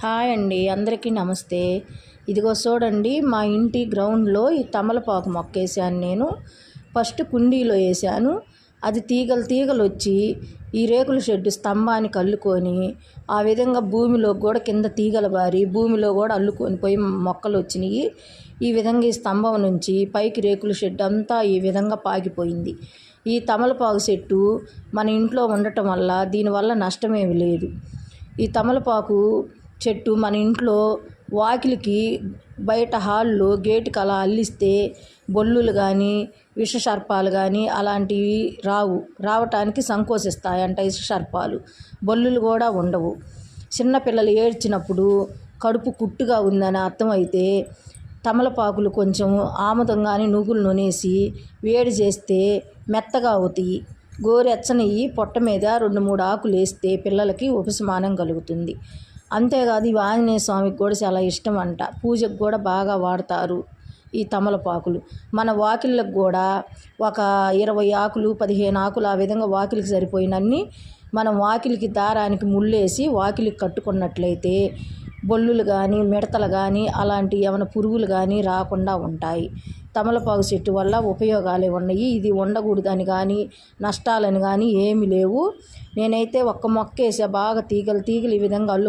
Hi అండి అందరికీ నమస్తే. ఇదిగో చూడండి మా ఇంటి గ్రౌండ్లో ఈ తమలపాకు మొక్క వేసాను నేను. ఫస్ట్ కుండీలో వేసాను అది తీగలు తీగలు వచ్చి ఈ రేకుల షెడ్డు స్తంభానికి అల్లుకొని ఆ విధంగా భూమిలో కూడా కింద తీగల బారి భూమిలో కూడా అల్లుకొని పోయి మొక్కలు వచ్చినాయి. ఈ విధంగా ఈ స్తంభం నుంచి పైకి రేకుల షెడ్ అంతా ఈ విధంగా పాకిపోయింది. ఈ తమలపాకు చెట్టు మన ఇంట్లో ఉండటం వల్ల దీనివల్ల నష్టమేమి లేదు. ఈ తమలపాకు చెట్టు మన ఇంట్లో వాకిలికి బయట హాల్లో గేటుకి అలా అల్లిస్తే బొల్లులు కానీ విషసర్పాలు కానీ అలాంటివి రావు. రావటానికి సంకోచిస్తాయంట విషసర్పాలు. బొల్లులు కూడా ఉండవు. చిన్నపిల్లలు ఏడ్చినప్పుడు కడుపు కుట్టుగా ఉందని అర్థమైతే తమలపాకులు కొంచెం ఆముదం కానీ నువ్వులు నూనేసి వేడి చేస్తే మెత్తగా అవుతాయి. గోరెచ్చనివి పొట్ట మీద రెండు మూడు ఆకులు వేస్తే పిల్లలకి ఉపశమానం కలుగుతుంది. అంతేకాదు ఇవి ఆంజనేయ స్వామికి కూడా చాలా ఇష్టం అంట పూజకు కూడా బాగా వాడతారు ఈ తమలపాకులు. మన వాకిళ్ళకు కూడా ఒక ఇరవై ఆకులు పదిహేను ఆకులు ఆ విధంగా వాకిలికి సరిపోయినన్ని మనం వాకిలికి దారానికి ముళ్ళేసి వాకిలికి కట్టుకున్నట్లయితే బొల్లులు కానీ మిడతలు కానీ అలాంటి ఏమైనా పురుగులు కానీ రాకుండా ఉంటాయి. తమలపాకు చెట్టు వల్ల ఉపయోగాలే ఉన్నాయి. ఇది ఉండకూడదని కానీ నష్టాలని కానీ ఏమీ లేవు. నేనైతే ఒక్క మొక్క వేసే. బాగా తీగలు తీగలు ఈ విధంగా అల్లు